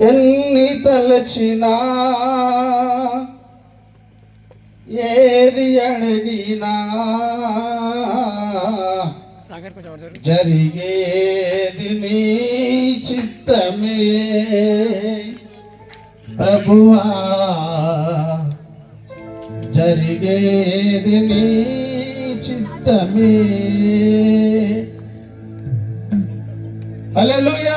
ఎన్ని తలచినా ఏది అడిగినా. జరిగేది నీ చిత్తమే. ప్రభువా జరిగేది నీ చిత్తమే. హల్లెలూయా!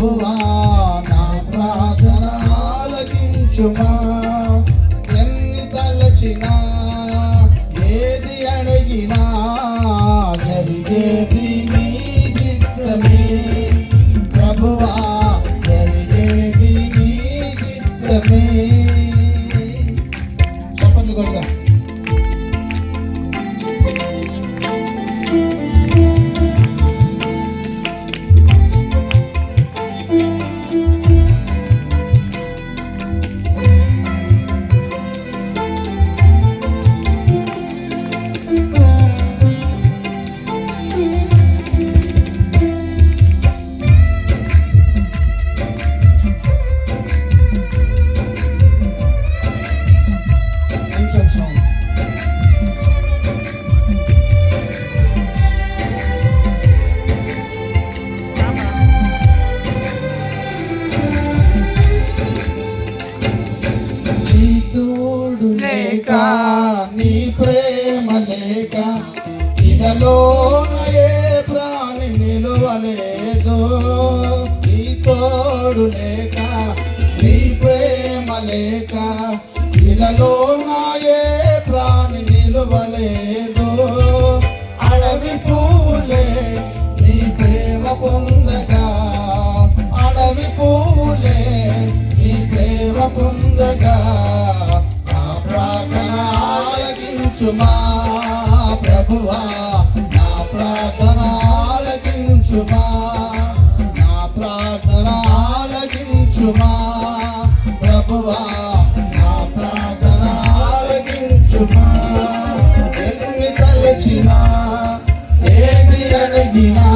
ప్రభువా నా ప్రార్థన ఆలకించుమా. ఎన్ని తలచినా ఏది అడిగినా జరిగేది నీ చిత్తమే ఇలలోన ఏ ప్రాణి నిలువలేదు. నీ తోడు లేక నీ ప్రేమ లేక ఇలలోన ఏ ప్రాణి నిలువలేదు. అడవి పూలే నీ ప్రేమ పొందగా అడవి పూలే నీ ప్రేమ పొందగా ప్రభువా నా ప్రార్థన ఆలకించుమా. నా ప్రార్థన ఆలకించుమా. ప్రభువా నా ప్రార్థన ఆలకించుమా. ఎన్ని తలచినా ఏది అడిగినా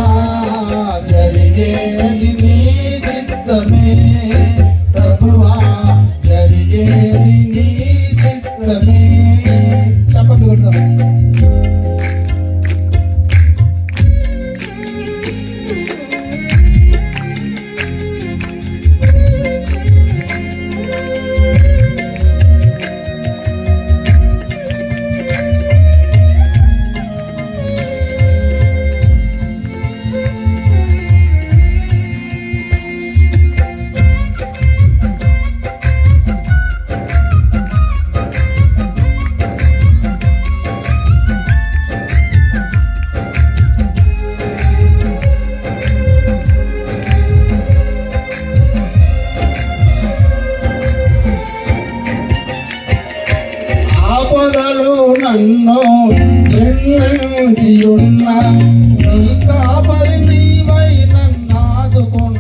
జరిగేది నీ చిత్తమే. ప్రభువా జరిగేది నీ చిత్తమే. చెప్పండి కొడతాం నన్ను వెన్నంటి నీ కాపరి నీవై నన్నాదుకుంటివి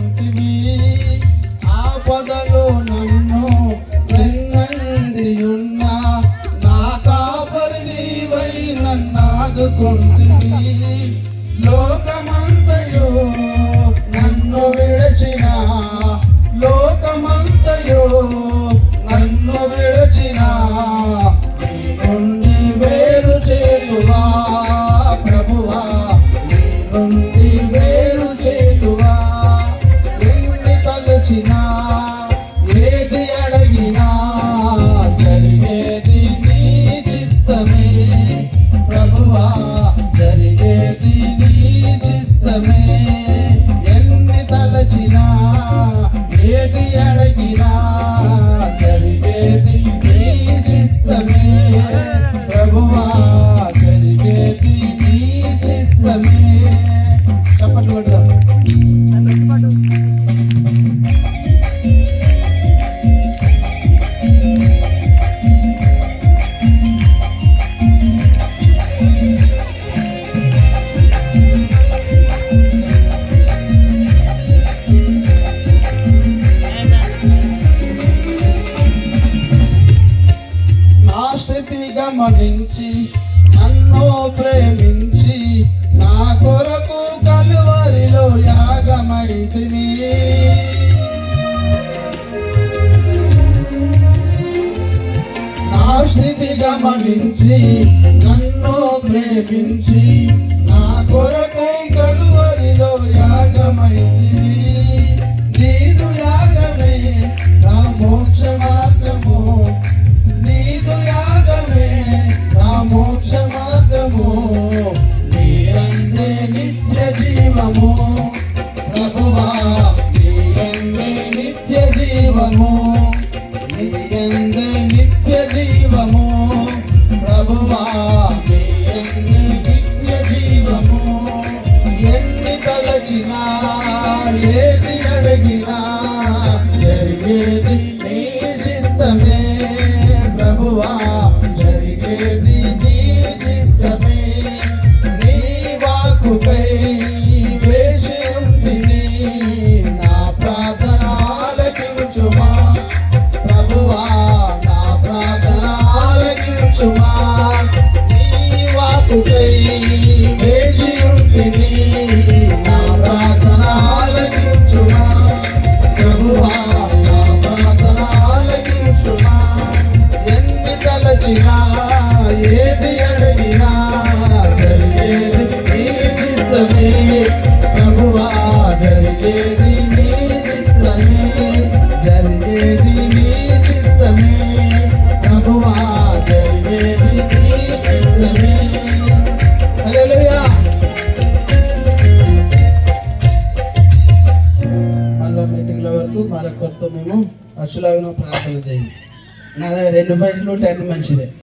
ఏది అడిగినా గమనించి నన్ను ప్రేమించి నా కొరకు కలువరిలో యాగమైతిని. నా స్థితి గమనించి నన్ను ప్రేమించి నా కొరకు జీవము ప్రభువా నిత్య జీవము. వాకుపై వేసి ఉంటిని నా ప్రార్థన ఆలకించుమా ప్రభువా నా ప్రార్థన ఆలకించుమా నీ వాకుపై మరొకరితో ప్రార్థన చేయండి నా దగ్గర రెండు ఫైట్లు టెన్ మంచిదే.